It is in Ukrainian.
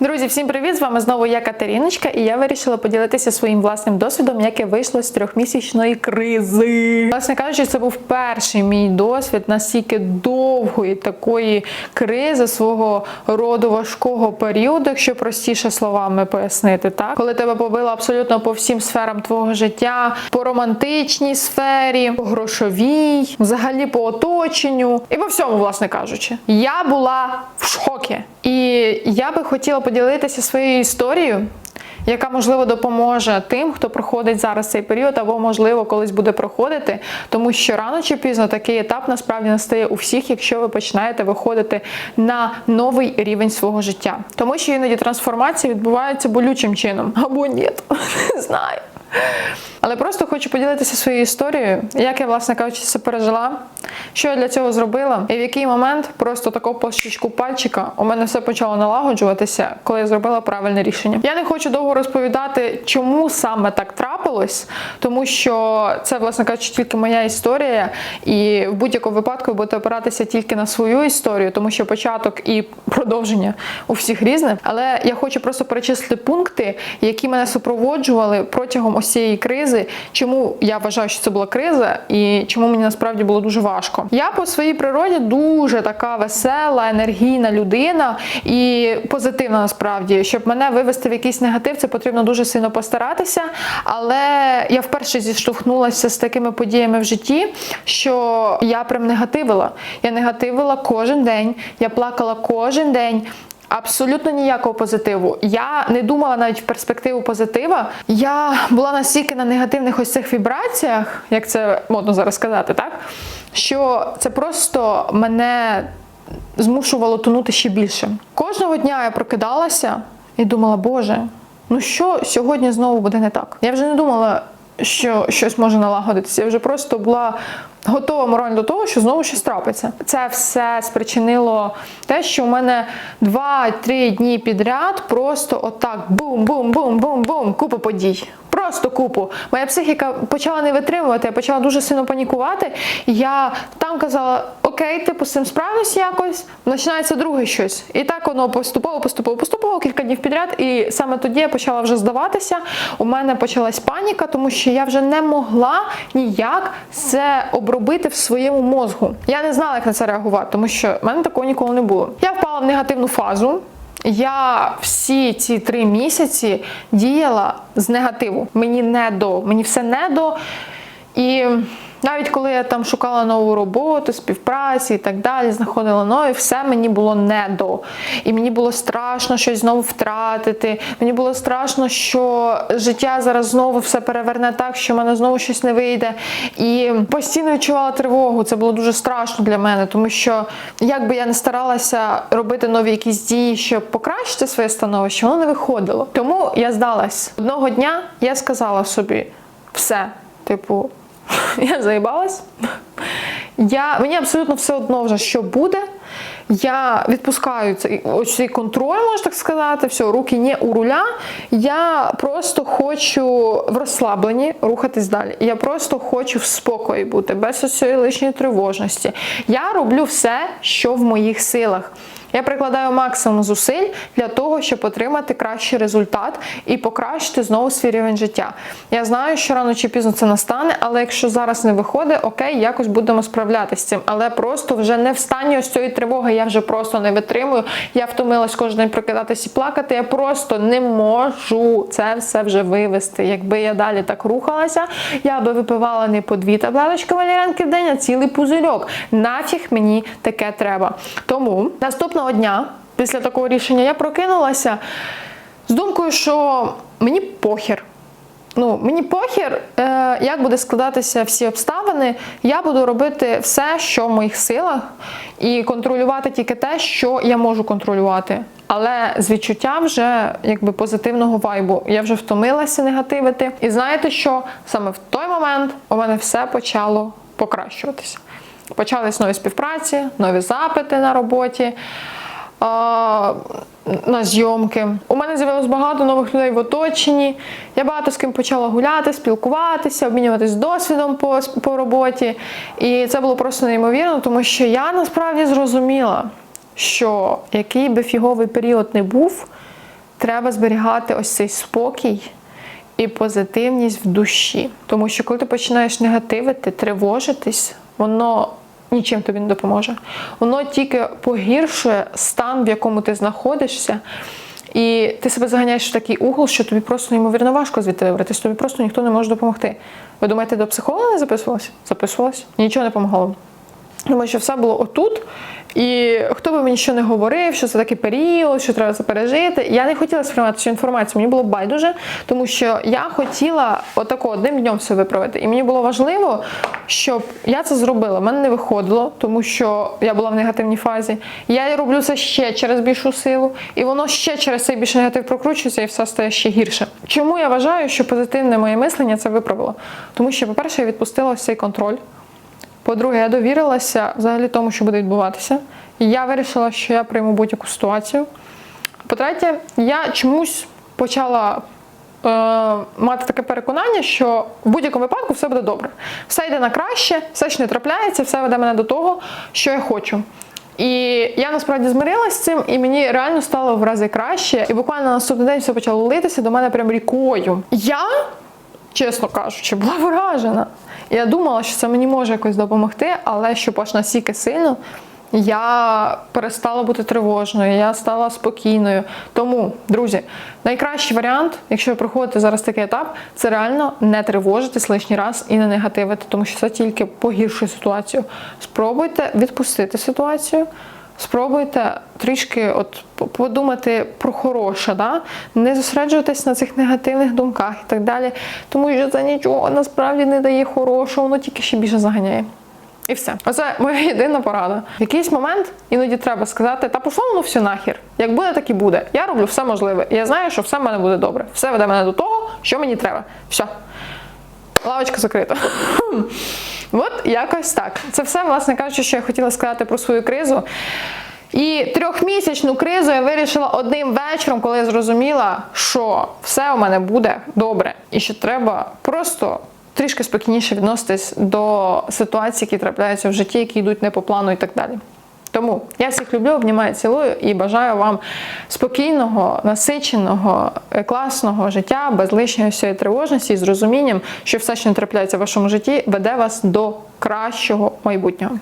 Друзі, всім привіт! З вами знову я Катериночка, і я вирішила поділитися своїм власним досвідом, як я вийшла з трьохмісячної кризи. Власне кажучи, це був перший мій досвід настільки довгої такої кризи свого роду важкого періоду, якщо простіше словами пояснити, так коли тебе побило абсолютно по всім сферам твого життя, по романтичній сфері, по грошовій, взагалі по оточенню і по всьому, власне кажучи, я була в шокі. І я би хотіла поділитися своєю історією, яка можливо допоможе тим, хто проходить зараз цей період, або можливо колись буде проходити, тому що рано чи пізно такий етап насправді настає у всіх, якщо ви починаєте виходити на новий рівень свого життя. Тому що іноді трансформація відбувається болючим чином, або ні, не знаю. Але просто хочу поділитися своєю історією, як я, власне кажучи, це пережила, що я для цього зробила, і в який момент просто такого по пальчика у мене все почало налагоджуватися, коли я зробила правильне рішення. Я не хочу довго розповідати, чому саме так трапилось, тому що це, власне кажучи, тільки моя історія, і в будь-якому випадку ви будете опиратися тільки на свою історію, тому що початок і продовження у всіх різне. Але я хочу просто перечислити пункти, які мене супроводжували протягом ось цієї кризи. Чому я вважаю, що це була криза, і чому мені насправді було дуже важко. Я по своїй природі дуже така весела, енергійна людина і позитивна насправді. Щоб мене вивести в якийсь негатив, це потрібно дуже сильно постаратися. Але я вперше зіштовхнулася з такими подіями в житті, що я прям негативила. Я негативила кожен день, я плакала кожен день. Абсолютно ніякого позитиву. Я не думала навіть в перспективу позитива. Я була настільки на негативних ось цих вібраціях, як це модно зараз сказати, так? Що це просто мене змушувало тонути ще більше. Кожного дня я прокидалася і думала, Боже, ну що сьогодні знову буде не так? Я вже не думала, що щось може налагодитися. Я вже просто була готова морально до того, що знову щось трапиться. Це все спричинило те, що у мене 2-3 дні підряд просто отак бум-бум-бум-бум-бум, купа подій. Просто купу. Моя психіка почала не витримувати, я почала дуже сильно панікувати. Я там казала: Окей, типу, з цим справлюсь якось, починається друге щось. І так воно поступово, поступово, поступово, кілька днів підряд. І саме тоді я почала вже здаватися. У мене почалась паніка, тому що я вже не могла ніяк це обробити в своєму мозку. Я не знала, як на це реагувати, тому що в мене такого ніколи не було. Я впала в негативну фазу. Я всі ці три місяці діяла з негативу. Мені не до, мені все не до. І навіть коли я там шукала нову роботу, співпраці і так далі, знаходила нові, все мені було не до. І мені було страшно щось знову втратити. Мені було страшно, що життя зараз знову все переверне так, що в мене знову щось не вийде. І постійно відчувала тривогу. Це було дуже страшно для мене, тому що як би я не старалася робити нові якісь дії, щоб покращити своє становище, воно не виходило. Тому я здалась. Одного дня я сказала собі все, типу. Я заїбалась. Я, Мені абсолютно все одно вже, що буде. Я відпускаю цей ось цей контроль, можна так сказати, все, руки не у руля. Я просто хочу в розслабленні рухатись далі. Я просто хочу в спокої бути, без цієї лишньої тривожності. Я роблю все, що в моїх силах. Я прикладаю максимум зусиль для того, щоб отримати кращий результат і покращити знову свій рівень життя. Я знаю, що рано чи пізно це настане, але якщо зараз не виходить, окей, якось будемо справлятися з цим. Але просто вже не в стані ось цієї тривоги, я вже просто не витримую. Я втомилась кожен день прокидатися і плакати. Я просто не можу це все вже вивести. Якби я далі так рухалася, я би випивала не по дві таблеточки валерянки в день, а цілий пузирьок. Нафіг мені таке треба. Тому наступного дня, після такого рішення, я прокинулася з думкою, що мені похір. Ну, мені похір, е, як буде складатися всі обставини. Я буду робити все, що в моїх силах, і контролювати тільки те, що я можу контролювати. Але з відчуття вже якби позитивного вайбу. Я вже втомилася негативити. І знаєте що? Саме в той момент у мене все почало покращуватися. Почались нові співпраці, нові запити на роботі. На зйомки. У мене з'явилось багато нових людей в оточенні. Я багато з ким почала гуляти, спілкуватися, обмінюватись досвідом по, по роботі. І це було просто неймовірно, тому що я насправді зрозуміла, що який би фіговий період не був, треба зберігати ось цей спокій і позитивність в душі. Тому що коли ти починаєш негативити, тривожитись, воно нічим тобі не допоможе. Воно тільки погіршує стан, в якому ти знаходишся. І ти себе заганяєш в такий угол, що тобі просто неймовірно важко звідти вибратися, тобі просто ніхто не може допомогти. Ви думаєте, до психолога не записувалася? Записувалась. Нічого не допомагало. Думаю, що все було отут. І хто би мені що не говорив, що це такий період, що треба це пережити. Я не хотіла сприймати цю інформацію, мені було байдуже, тому що я хотіла отако одним днем все виправити. І мені було важливо, щоб я це зробила. Мене не виходило, тому що я була в негативній фазі. Я роблю це ще через більшу силу, і воно ще через цей більший негатив прокручується і все стає ще гірше. Чому я вважаю, що позитивне моє мислення це виправило? Тому що, по-перше, я відпустила цей контроль. По-друге, я довірилася взагалі тому, що буде відбуватися. І я вирішила, що я прийму будь-яку ситуацію. По-третє, я чомусь почала е, мати таке переконання, що в будь-якому випадку все буде добре. Все йде на краще, все що не трапляється, все веде мене до того, що я хочу. І я насправді змирилася з цим, і мені реально стало в рази краще. І буквально на наступний день все почало литися до мене прям рікою. Я чесно кажучи, була вражена. Я думала, що це мені може якось допомогти, але щоб аж настільки сильно я перестала бути тривожною, я стала спокійною. Тому, друзі, найкращий варіант, якщо ви проходите зараз такий етап, це реально не тривожитись лишній раз і не негативити, тому що це тільки погіршує ситуацію. Спробуйте відпустити ситуацію. Спробуйте трішки от подумати про хороше, да? не зосереджуватись на цих негативних думках і так далі, тому що це нічого насправді не дає хорошого, воно тільки ще більше заганяє. І все. Оце моя єдина порада. В якийсь момент іноді треба сказати, та пішло воно все нахер. Як буде, так і буде. Я роблю все можливе. Я знаю, що все в мене буде добре. Все веде мене до того, що мені треба. Все. Лавочка закрита. От якось так. Це все, власне кажучи, що я хотіла сказати про свою кризу. І трьохмісячну кризу я вирішила одним вечором, коли я зрозуміла, що все у мене буде добре, і що треба просто трішки спокійніше відноситись до ситуацій, які трапляються в житті, які йдуть не по плану і так далі. Тому я всіх люблю, обнімаю, цілую і бажаю вам спокійного, насиченого, е, класного життя, без лишньої всієї тривожності і з розумінням, що все, що не трапляється в вашому житті, веде вас до кращого майбутнього.